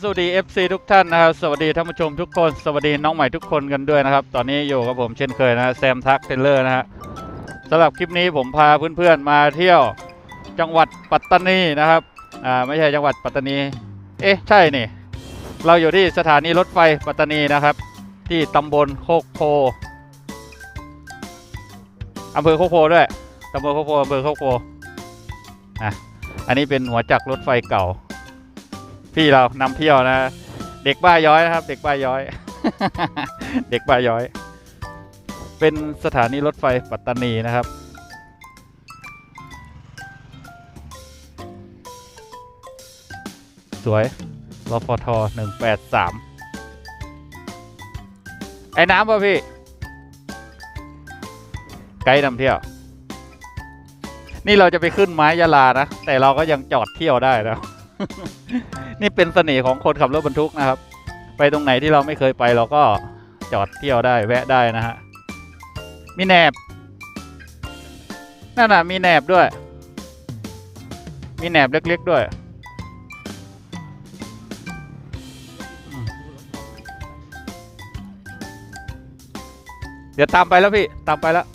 สวัสดี FC ทุกท่านนะครับ สวัสดีท่านผู้ชมทุกคน สวัสดีน้องใหม่ทุกคนกันด้วยนะครับ ตอนนี้อยู่กับผมเช่นเคยนะฮะแซมทักเทเลอร์นะฮะสำหรับคลิปนี้ผมพาเพื่อนๆมาเที่ยวจังหวัดปัตตานีนะครับ อ่าไม่ใช่จังหวัดปัตตานี เอ๊ะ ใช่นี่ เราอยู่ที่สถานีรถไฟปัตตานีนะครับ ที่ตำบลโคกโพอำเภอโคกโพด้วยตำบลโคกโพอำเภอโคกโพอะอันนี้เป็นหัวจักรรถไฟเก่า พี่เรานำเที่ยวนะ เด็กบ้าย้อยนะครับ เด็กบ้าย้อย เด็กบ้าย้อย เป็นสถานีรถไฟปัตตานีนะครับ สวยรฟทหนึ่งแปดสามไอ้น้ำป่ะพี่ ไกด์นำเที่ยว นี่เราจะไปขึ้นไม้ยาลานะ แต่เราก็ยังจอดเที่ยวได้นะ นี่เป็นเสน่ห์ของคนขับรถบรรทุกนะครับ ไปตรงไหนที่เราไม่เคยไปเราก็จอดเที่ยวได้แวะได้นะฮะ มีแหนบนั่นน่ะมีแหนบด้วย มีแหนบเล็ก ๆ ด้วย เดี๋ยวตามไปแล้วพี่ ตามไปแล้ว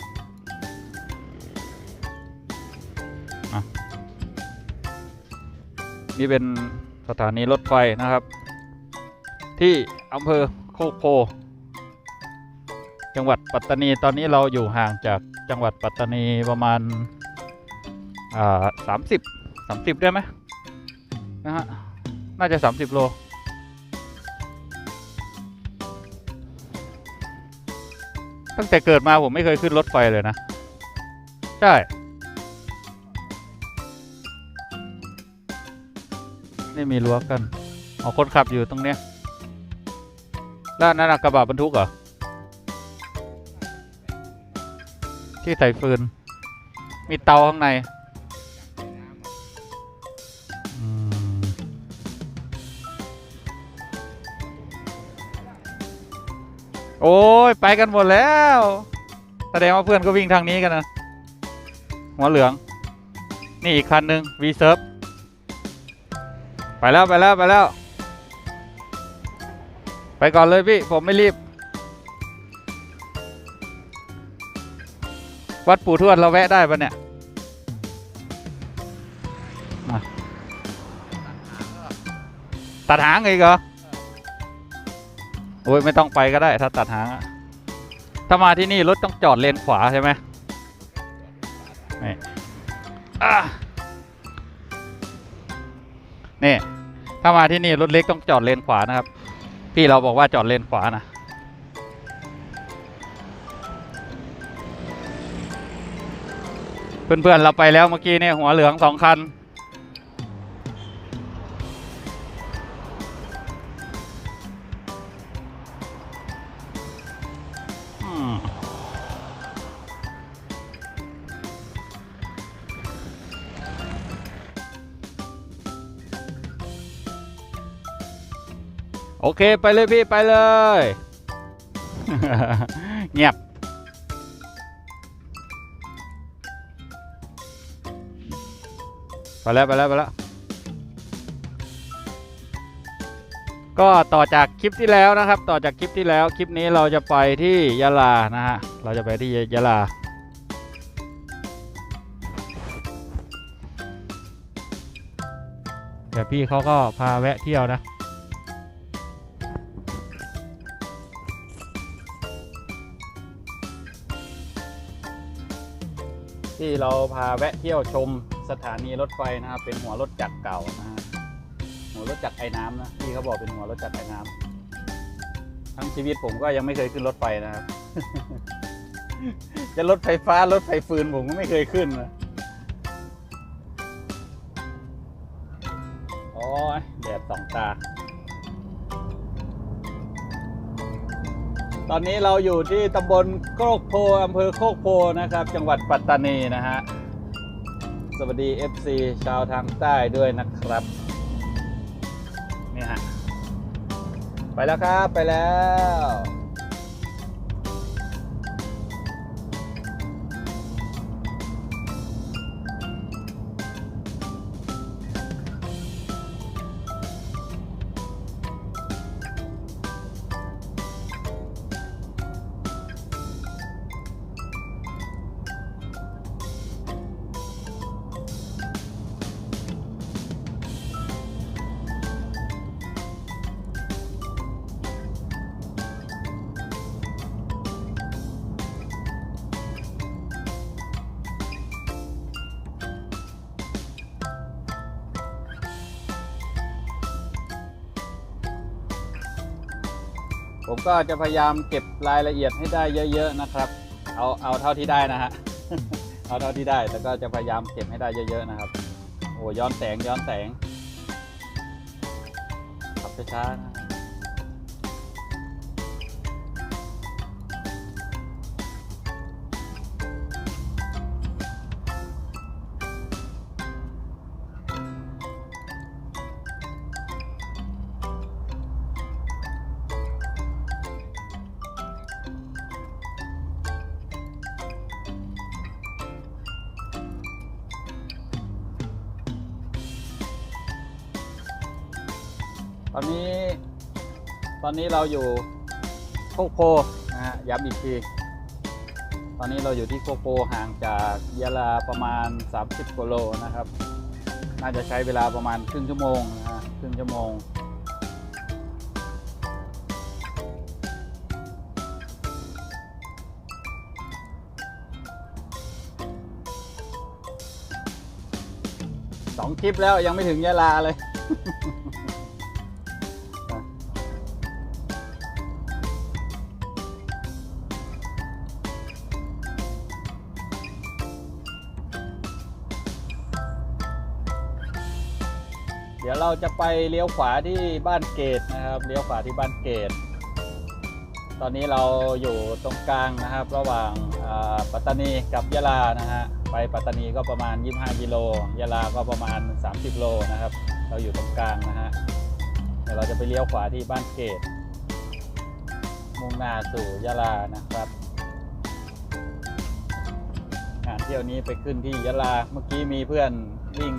นี่เป็นสถานีรถไฟนะครับ ที่อำเภอโคกโพ จังหวัดปัตตานีตอนนี้เราอยู่ห่างจากจังหวัดปัตตานีประมาณอ่าสามสิบสามสิบได้ไหมนะฮะน่าจะสามสิบโลตั้งแต่เกิดมาผมไม่เคยขึ้นรถไฟเลยนะ ใช่ นี่มีรั้วกันเอาคนขับอยู่ตรงเนี้ยแล้วนั่นนะกระบะบรรทุกเหรอ ที่ใส่ฟืน มีเตาข้างในโอ้ย ไปกันหมดแล้ว แสดงว่าเพื่อนก็วิ่งทางนี้กันนะหัวเหลือง นี่อีกคันหนึ่ง V s e r v ไปแล้วไปแล้วไปแล้ว ไปก่อนเลยพี่ ผมไม่รีบ วัดปู่ทวดเราแวะได้ปะเนี่ยมาตัดหางอีกเหรอ โอ้ยไม่ต้องไปก็ได้ ถ้าตัดหางอะถ้ามาที่นี่รถต้องจอดเลนขวาใช่ไหมนี่อะ นี่ถ้ามาที่นี่รถเล็กต้องจอดเลนขวานะครับ พี่เราบอกว่าจอดเลนขวานะเพื่อนๆเราไปแล้วเมื่อกี้เนี่ยหัวเหลืองสองคัน โอเคไปเลยพี่ไปเลย เงียบ ไปแล้วไปแล้วไปแล้วก็ต่อจากคลิปที่แล้วนะครับ ต่อจากคลิปที่แล้วคลิปนี้เราจะไปที่ยะลานะฮะเราจะไปที่ยะลา แต่พี่เขาก็พาแวะเที่ยวนะ ที่เราพาแวะเที่ยวชมสถานีรถไฟนะครับ เป็นหัวรถจักรเก่านะฮะหัวรถจักรไอ้น้ำนะที่เขาบอกเป็นหัวรถจักรไอ้น้ำทั้งชีวิตผมก็ยังไม่เคยขึ้นรถไฟนะครับ จะรถไฟฟ้ารถไฟฟืนผมก็ไม่เคยขึ้นนะโอ้ยแดดสองตา ตอนนี้เราอยู่ที่ตำบลโคกโพอำเภอโคกโพนะครับ จังหวัดปัตตานีนะฮะ สวัสดี FC ชาวทางใต้ด้วยนะครับ นี่ฮะ ไปแล้วครับ ไปแล้ว ผมก็จะพยายามเก็บรายละเอียดให้ได้เยอะ ๆนะครับ เอาเอาเท่าที่ได้นะฮะเอาเท่าที่ได้แล้วก็จะพยายามเก็บให้ได้เยอะ ๆนะครับโอ้ย้อนแสงย้อนแสงขับช้าๆ อนนี้ ตอนนี้เราอยู่โคกโพนะฮะย้ำอีกทีตอนนี้เราอยู่ที่โคโพห่างจากยะลาประมาณ 30กิโลนะครับ น่าจะใช้เวลาประมาณครึ่งชั่วโมงนะฮะครึ่งชั่วโมง สองคลิปแล้วยังไม่ถึงยะลาเลย เราจะไปเลี้ยวขวาที่บ้านเกตนะครับเลี้ยวขวาที่บ้านเกต ตอนนี้เราอยู่ตรงกลางนะครับ ระหว่างปัตตานีกับยะลานะฮะไปปัตตานีก็ประมาณ 25กิโลยะลาก็ประมาณ 30 โลนะครับ เราอยู่ตรงกลางนะฮะเดี๋ยวเราจะไปเลี้ยวขวาที่บ้านเกต มุ่งหน้าสู่ยะลานะครับเที่ยวนี้ไปขึ้นที่ยะลาเมื่อกี้มีเพื่อนวิ่ง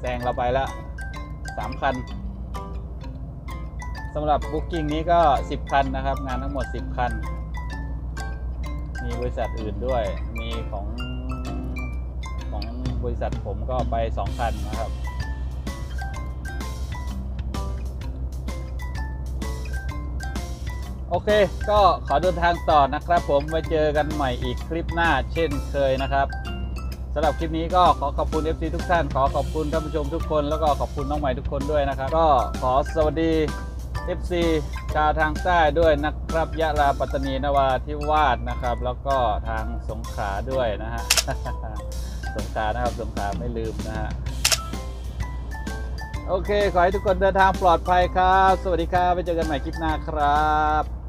แซงเราไปแล้ว 3 คันสำหรับบุ๊กิ้งนี้ก็ 10 คันนะครับ งานทั้งหมด 10 คัน มีบริษัทอื่นด้วย มีของของบริษัทผมก็ไป 2 คันนะครับโอเค ก็ขอเดินทางต่อนะครับผมไว้เจอกันใหม่อีกคลิปหน้าเช่นเคยนะครับ สำหรับคลิปนี้ก็ขอขอบคุณ FC ทุกท่าน ขอขอบคุณท่านผู้ชมทุกคน แล้วก็ขอบคุณน้องใหม่ทุกคนด้วยนะครับ ก็ขอสวัสดี FC ชาวทางใต้ด้วยนะครับ ยะลาปัตตานีนวาธิวาสนะครับ แล้วก็ทางสงขลาด้วยนะฮะ สงขลานะครับ สงขลาไม่ลืมนะฮะ โอเค ขอให้ทุกคนเดินทางปลอดภัยครับ สวัสดีครับ ไปเจอกันใหม่คลิปหน้าครับ